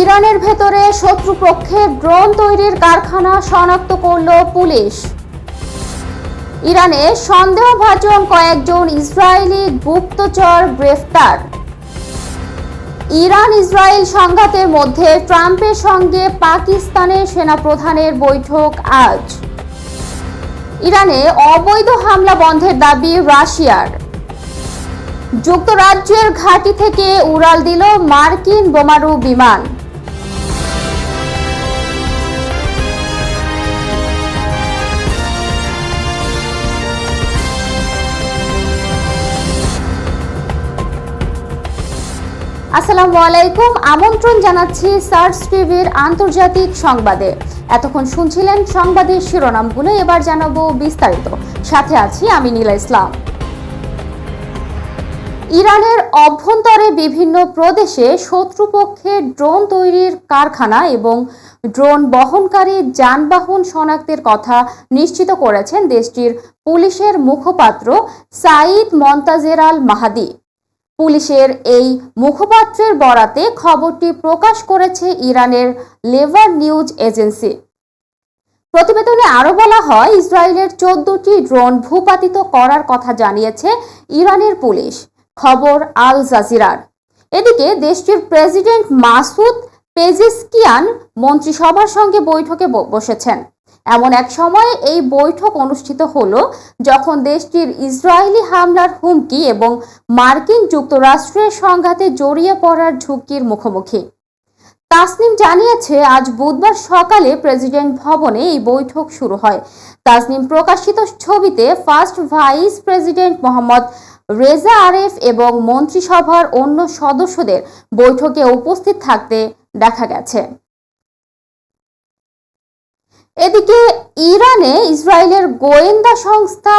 ইরানের ভেতরে শত্রুপক্ষের ড্রোন তৈরির কারখানা শনাক্ত করল পুলিশ। ইরানে সন্দেহভাজন কয়েকজন ইসরায়েলি গুপ্তচর গ্রেফতার। ইরান ইসরায়েল সংঘাতের মধ্যে ট্রাম্পের সঙ্গে পাকিস্তানের সেনাপ্রধানের বৈঠক আজ। ইরানে অবৈধ হামলা বন্ধের দাবি রাশিয়ার। যুক্তরাজ্যের ঘাঁটি থেকে উড়াল দিল মার্কিন বোমারু বিমান। আসসালামু আলাইকুম। আমন্ত্রণ জানাচ্ছি সার্চ টিভির আন্তর্জাতিক সংবাদে। এতক্ষণ শুনছিলেন সংবাদের শিরোনামগুলো এবার জানাব বিস্তারিত। সাথে আছি আমি নীলা ইসলাম। ইরানের অভ্যন্তরে বিভিন্ন প্রদেশে শত্রুপক্ষের ড্রোন তৈরির কারখানা এবং ড্রোন বহনকারী যানবাহন শনাক্তের কথা নিশ্চিত করেছেন দেশটির পুলিশের মুখপাত্র সাইদ মন্তাজের আল মাহাদি পুলিশের এই মুখপাত্রের বরাতে খবরটি প্রকাশ করেছে ইরানের লেভার নিউজ এজেন্সি। প্রতিবেদনে আরও বলা হয়, ইসরায়েলের চোদ্দটি ড্রোন ভূপাতিত করার কথা জানিয়েছে ইরানের পুলিশ। খবর আল জাজিরার। এদিকে দেশটির প্রেসিডেন্ট মাসুদ পেজিস্কিয়ান মন্ত্রিসভার সঙ্গে বৈঠকে বসেছেন। এমন এক সময়ে এই বৈঠক অনুষ্ঠিত হলো যখন দেশটির ইসরায়েলি হামলার হুমকি এবং মার্কিন যুক্তরাষ্ট্রের সংঘাতে জড়িয়ে পড়ার ঝুঁকির মুখোমুখি। তাসনিম জানিয়েছে, আজ বুধবার সকালে প্রেসিডেন্ট ভবনে এই বৈঠক শুরু হয়। তাসনিম প্রকাশিত ছবিতে first vice president Mohammad Reza Aref এবং মন্ত্রিসভার অন্য সদস্যদের বৈঠকে উপস্থিত থাকতে দেখা গেছে। এদিকে ইরানে ইসরায়েলের গোয়েন্দা সংস্থা